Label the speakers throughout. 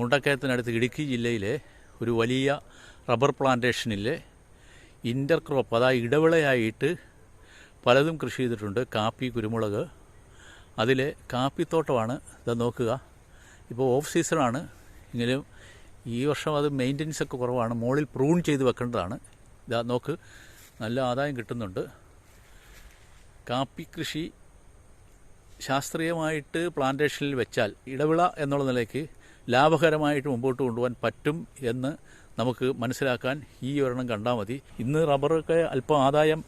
Speaker 1: മുണ്ടക്കയത്തിനടുത്ത് ഇടുക്കി ജില്ലയിലെ ഒരു വലിയ റബ്ബർ പ്ലാന്റേഷനിലെ ഇന്റർ ക്രോപ്പ് അതായത് ഇടവിളയായിട്ട് പലതും കൃഷി ചെയ്തിട്ടുണ്ട്. കാപ്പി കുരുമുളക്. അതിലെ കാപ്പിത്തോട്ടമാണ് ഇത് നോക്കുക. ഇപ്പോൾ ഓഫ് സീസണാണ്. എങ്കിലും ഈ വർഷം അത് മെയിന്റനൻസ് ഒക്കെ കുറവാണ്. മുകളിൽ പ്രൂൺ ചെയ്ത് വെക്കേണ്ടതാണ്. ഇതാ നോക്ക്. നല്ല ആദായം കിട്ടുന്നുണ്ട്. കാപ്പി കൃഷി ശാസ്ത്രീയമായിട്ട് പ്ലാന്റേഷനിൽ വെച്ചാൽ ഇടവിള എന്നുള്ള നിലയ്ക്ക് ലാഭകരമായിട്ട് മുമ്പോട്ട് കൊണ്ടുപോകാൻ പറ്റും എന്ന് നമുക്ക് മനസ്സിലാക്കാൻ ഈ ഒരെണ്ണം കണ്ടാൽ മതി. ഇന്ന് റബ്ബറൊക്കെ അല്പം ആദായം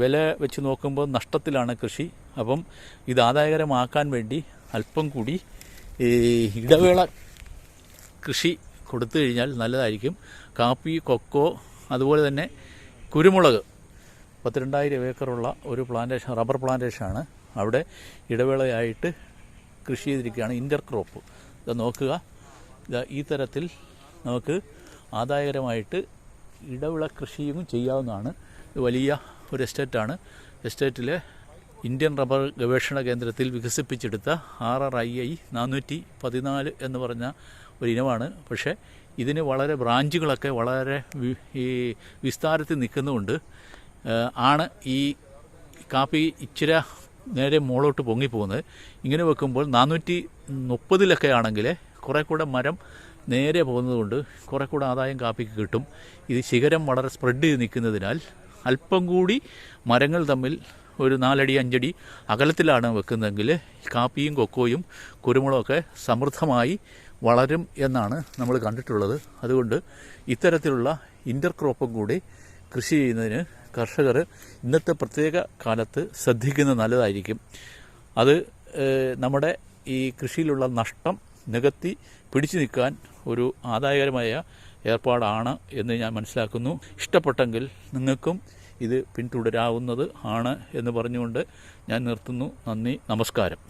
Speaker 1: വില വെച്ച് നോക്കുമ്പോൾ നഷ്ടത്തിലാണ് കൃഷി. അപ്പം ഇത് ആദായകരമാക്കാൻ വേണ്ടി അല്പം കൂടി ഇടവേള കൃഷി കൊടുത്തു കഴിഞ്ഞാൽ നല്ലതായിരിക്കും. കാപ്പി കൊക്കോ അതുപോലെ തന്നെ കുരുമുളക്. പത്തിരണ്ടായിരം ഏക്കറുള്ള ഒരു പ്ലാന്റേഷൻ റബ്ബർ പ്ലാന്റേഷനാണ് അവിടെ ഇടവേളയായിട്ട് കൃഷി ചെയ്തിരിക്കുകയാണ് ഇന്റർ ക്രോപ്പ്. ഇത് നോക്കുക. ഈ തരത്തിൽ നമുക്ക് ആദായകരമായിട്ട് ഇടവിള കൃഷിയും ചെയ്യാവുന്നതാണ്. ഇത് വലിയ ഒരു എസ്റ്റേറ്റാണ് എസ്റ്റേറ്റിലെ ഇന്ത്യൻ റബ്ബർ ഗവേഷണ കേന്ദ്രത്തിൽ വികസിപ്പിച്ചെടുത്ത ആർ ആർ ഐ ഐ നാനൂറ്റി പതിനാല് എന്ന് പറഞ്ഞ ഒരു ഇനമാണ്. പക്ഷേ ഇതിന് വളരെ ബ്രാഞ്ചുകളൊക്കെ വളരെ ഈ വിസ്താരത്തിൽ നിൽക്കുന്നതുകൊണ്ട് ആണ് ഈ കാപ്പി ഇച്ചിരി നേരെ മുകളോട്ട് പൊങ്ങിപ്പോകുന്നത് ഇങ്ങനെ വെക്കുമ്പോൾ നാനൂറ്റി മുപ്പതിലൊക്കെ ആണെങ്കിൽ കുറേ കൂടെ മരം നേരെ പോകുന്നതുകൊണ്ട് കുറേ കൂടെ ആദായം കാപ്പിക്ക് കിട്ടും. ഇത് ശിഖരം വളരെ സ്പ്രെഡ് ചെയ്ത് നിൽക്കുന്നതിനാൽ അല്പം കൂടി മരങ്ങൾ തമ്മിൽ ഒരു നാലടി അഞ്ചടി അകലത്തിലാണ് വെക്കുന്നതെങ്കിൽ കാപ്പിയും കൊക്കോയും കുരുമുളകൊക്കെ സമൃദ്ധമായി വളരും എന്നാണ് നമ്മൾ കണ്ടിട്ടുള്ളത്. അതുകൊണ്ട് ഇത്തരത്തിലുള്ള ഇന്റർ ക്രോപ്പും കൂടി കൃഷി ചെയ്യുന്നതിന് കർഷകർ ഇന്നത്തെ പ്രത്യേക കാലത്ത് ശ്രദ്ധിക്കുന്നത് നല്ലതായിരിക്കും. അത് നമ്മുടെ ഈ കൃഷിയിലുള്ള നഷ്ടം നികത്തി പിടിച്ചു നിൽക്കാൻ ഒരു ആദായകരമായ ഏർപ്പാടാണ് എന്ന് ഞാൻ മനസ്സിലാക്കുന്നു. ഇഷ്ടപ്പെട്ടെങ്കിൽ നിങ്ങൾക്കും ഇത് പിന്തുടരാവുന്നത് ആണ് എന്ന് പറഞ്ഞുകൊണ്ട് ഞാൻ നിർത്തുന്നു. നന്ദി നമസ്കാരം.